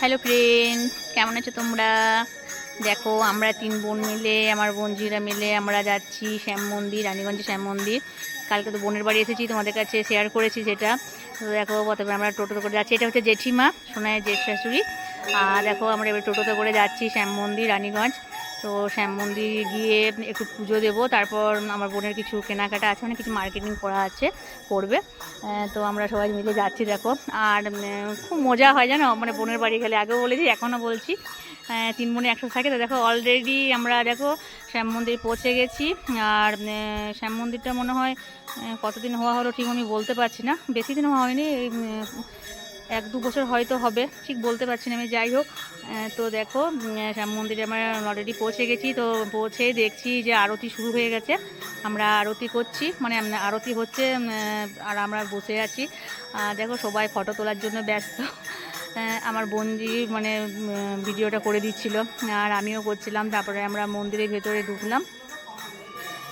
Hello friend কেমন আছো তোমরা? দেখো, আমরা তিন বোন মিলে, আমার বোনজিরা মিলে আমরা যাচ্ছি শ্যাম মন্দির, রানীগঞ্জে শ্যাম মন্দির। কালকে তো বোনের বাড়ি এসেছি, তোমাদের কাছে শেয়ার করেছি সেটা। তো দেখো, প্রথমে আমরা টোটোতে করে যাচ্ছি। এটা হচ্ছে জেঠিমা সোনায় জেঠ শাশুড়ি আর দেখো, আমরা এবার টোটোতে করে যাচ্ছি শ্যাম মন্দির, রানীগঞ্জ। তো শ্যাম মন্দির গিয়ে একটু পুজো দেবো। তারপর আমার বোনের কিছু কেনাকাটা আছে মানে কিছু মার্কেটিং করা আছে, করবে। তো আমরা সবাই মিলে যাচ্ছি, দেখো। আর খুব মজা হয় জানো? মানে বোনের বাড়ি গেলে আগেও বলেছি, এখনও বলছি। তিন বোনে একসাথে থাকে, তো দেখো অলরেডি আমরা, দেখো, শ্যাম মন্দির পৌঁছে গেছি। আর শ্যাম মন্দিরটা মনে হয় কতদিন হওয়া হলো ঠিক আমি বলতে পারছি না। বেশি দিন হওয়া হয়নি এক দু বছর হয়তো হবে, ঠিক বলতে পারছি না আমি, যাই হোক তো দেখো শ্যাম মন্দিরে আমরা অলরেডি পৌঁছে গেছি, তো পৌঁছে দেখছি যে আরতি শুরু হয়ে গেছে, আমরা আরতি করছি মানে আরতি হচ্ছে আর আমরা বসে আছি দেখো সবাই ফটো তোলার জন্য ব্যস্ত আমার বোনজি মানে ভিডিওটা করে দিচ্ছিল, আর আমিও করছিলাম, তারপরে আমরা মন্দিরের ভেতরে ঢুকলাম,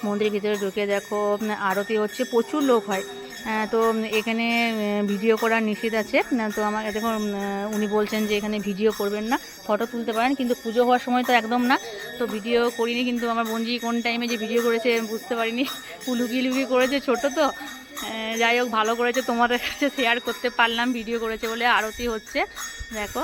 মন্দিরের ভিতরে ঢুকে দেখো আরতি হচ্ছে, প্রচুর লোক হয় তো এখানে ভিডিও করা নিষেধ আছে। তো আমাকে দেখো উনি বলছেন যে এখানে ভিডিও করবেন না, ফটো তুলতে পারেন, কিন্তু পুজো হওয়ার সময় তো একদম না। তো ভিডিও করিনি, কিন্তু আমার বোনজি কোন টাইমে যে ভিডিও করেছে বুঝতে পারিনি। লুকিয়ে লুকি করেছে ছোট তো। যাই হোক, ভালো করেছে, তোমাদের কাছে শেয়ার করতে পারলাম, ভিডিও করেছে বলে আরতি হচ্ছে। দেখো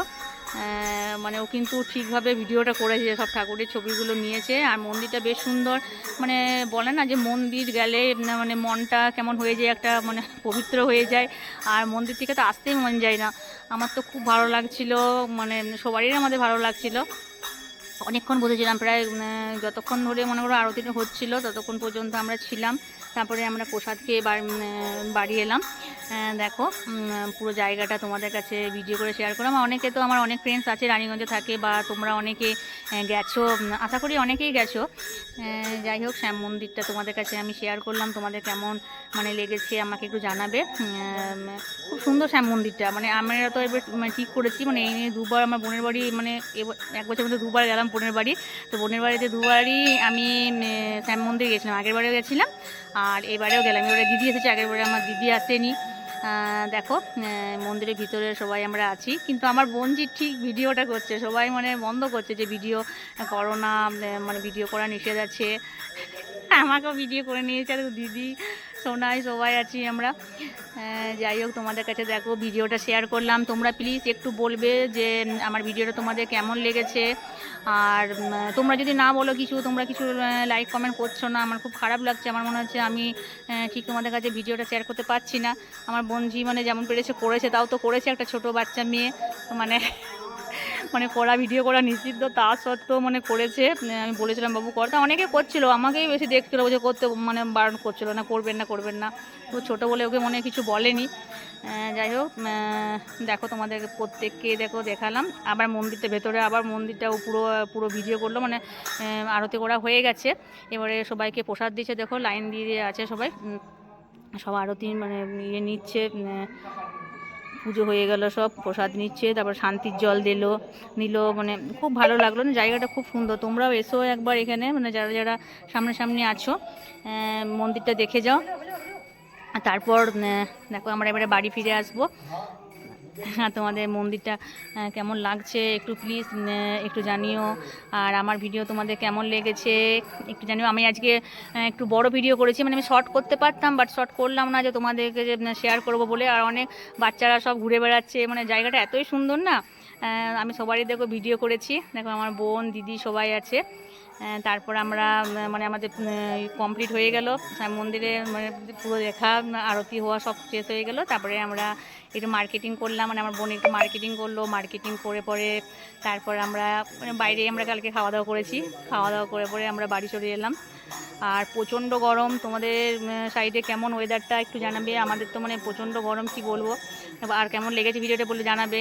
মানে ও কিন্তু ঠিকভাবে ভিডিওটা করেছে, সব ঠাকুরের ছবিগুলো নিয়েছে। আর মন্দিরটা বেশ সুন্দর মানে বলে না যে মন্দির গেলে মানে মনটা কেমন হয়ে যায়, একটা মানে পবিত্র হয়ে যায়। আর মন্দির থেকে তো আসতেই মন যায় না। আমার তো খুব ভালো লাগছিল মানে সবারই আমাদের ভালো লাগছিল। অনেকক্ষণ বসেছিলাম, প্রায় যতক্ষণ ধরে মনে করো আরতিটা হচ্ছিল, ততক্ষণ পর্যন্ত আমরা ছিলাম। তারপরে আমরা প্রসাদ খেয়ে বাড়ি এলাম। দেখো পুরো জায়গাটা তোমাদের কাছে ভিডিও করে শেয়ার করলাম। অনেকে তো আমার অনেক ফ্রেন্ডস আছে, রানীগঞ্জে থাকে বা তোমরা অনেকে গেছো আশা করি অনেকেই গেছো। যাই হোক, শ্যাম মন্দিরটা তোমাদের কাছে আমি শেয়ার করলাম, তোমাদের কেমন মানে লেগেছে আমাকে একটু জানাবে। খুব সুন্দর শ্যাম মন্দিরটা মানে আমরা তো এবার মানে ঠিক করেছি মানে এই নিয়ে দুবার আমার বোনের বাড়ি মানে এক বছর মধ্যে দুবার গেলাম। বোনের বাড়ি। তো বোনের বাড়িতে দুবারই আমি শ্যাম মন্দির গেছিলাম। আগের বারেও গেছিলাম। আর এবারেও গেলাম। এবারে দিদি এসেছে, আগের বারে আমার দিদি আসেনি। দেখো মন্দিরের ভিতরে সবাই আমরা আছি। কিন্তু আমার বোনজি ঠিক ভিডিওটা করছে, সবাই মানে বন্ধ করছে যে ভিডিও করো না মানে ভিডিও করা নিষেধ আছে। আমাকেও ভিডিও করে নিয়েছে, আর দিদি সোনাই সবাই আছি আমরা। যাই হোক, তোমাদের কাছে দেখো, ভিডিওটা শেয়ার করলাম। তোমরা প্লিজ একটু বলবে যে, আমার ভিডিওটা তোমাদের কেমন লেগেছে? আর তোমরা যদি না বলো কিছু, তোমরা কিছু লাইক কমেন্ট করছ না, আমার খুব খারাপ লাগছে। আমার মনে হচ্ছে আমি ঠিক তোমাদের কাছে ভিডিওটা শেয়ার করতে পারছি না। আমার বোনজি মানে যেমন পেরেছে, করেছে, তাও তো করেছে একটা ছোট বাচ্চা মেয়ে। মানে মানে করা ভিডিও করা নিষিদ্ধ, তা সত্ত্বেও মানে করেছে আমি বলেছিলাম, বাবু, কর। তা অনেকে করছিল, আমাকেই বেশি দেখছিল যে করতে মানে বারণ করছিল না, করবেন না করবেন না। তো ছোটো বলে ওকে মনে কিছু বলেনি। যাই হোক দেখো তোমাদের প্রত্যেককে দেখো, দেখালাম। আবার মন্দিরটা ভেতরে, আবার মন্দিরটাও পুরো পুরো ভিডিও করল মানে আরতি করা হয়ে গেছে। এবারে সবাইকে প্রসাদ দিচ্ছে, দেখো, লাইন দিয়ে আছে সবাই। সব আরতি মানে ইয়ে নিচ্ছে পুজো হয়ে গেল, সব প্রসাদ নিচ্ছে, তারপর শান্তির জল দিল, নিল মানে খুব ভালো লাগল না, জায়গাটা খুব সুন্দর। তোমরাও এসো একবার এখানে মানে যারা যারা সামনাসামনি আছো মন্দিরটা দেখে যাও। তারপর দেখো আমরা এবারে বাড়ি ফিরে আসব। তোমাদের মন্দিরটা কেমন লাগছে? একটু প্লিজ একটু জানিও। আর আমার ভিডিও তোমাদের কেমন লেগেছে? একটু জানিও। আমি আজকে একটু বড় ভিডিও করেছি। মানে আমি শর্ট করতে পারতাম বাট শর্ট করলাম না যে তোমাদেরকে যে শেয়ার করব বলে। আর অনেক বাচ্চারা সব ঘুরে বেড়াচ্ছে। মানে জায়গাটা এতই সুন্দর না? আমি সবারই দেখো ভিডিও করেছি। দেখো আমার বোন, দিদি সবাই আছে। তারপর আমরা মানে আমাদের কমপ্লিট হয়ে গেল। মন্দিরে মানে পুরো দেখা, আরতি হওয়া সব শেষ হয়ে গেল। তারপরে আমরা একটু মার্কেটিং করলাম মানে আমার বোন একটু মার্কেটিং করল। মার্কেটিং করে পরে তারপর আমরা মানে বাইরে আমরা কালকে খাওয়া দাওয়া করেছি। খাওয়া দাওয়া করে পরে আমরা বাড়ি চলে এলাম। আর প্রচণ্ড গরম। তোমাদের সাইডে কেমন ওয়েদারটা একটু জানাবে? আমাদের তো মানে প্রচণ্ড গরম, কি বলব? আর কেমন লেগেছে ভিডিওটা বলে জানাবে?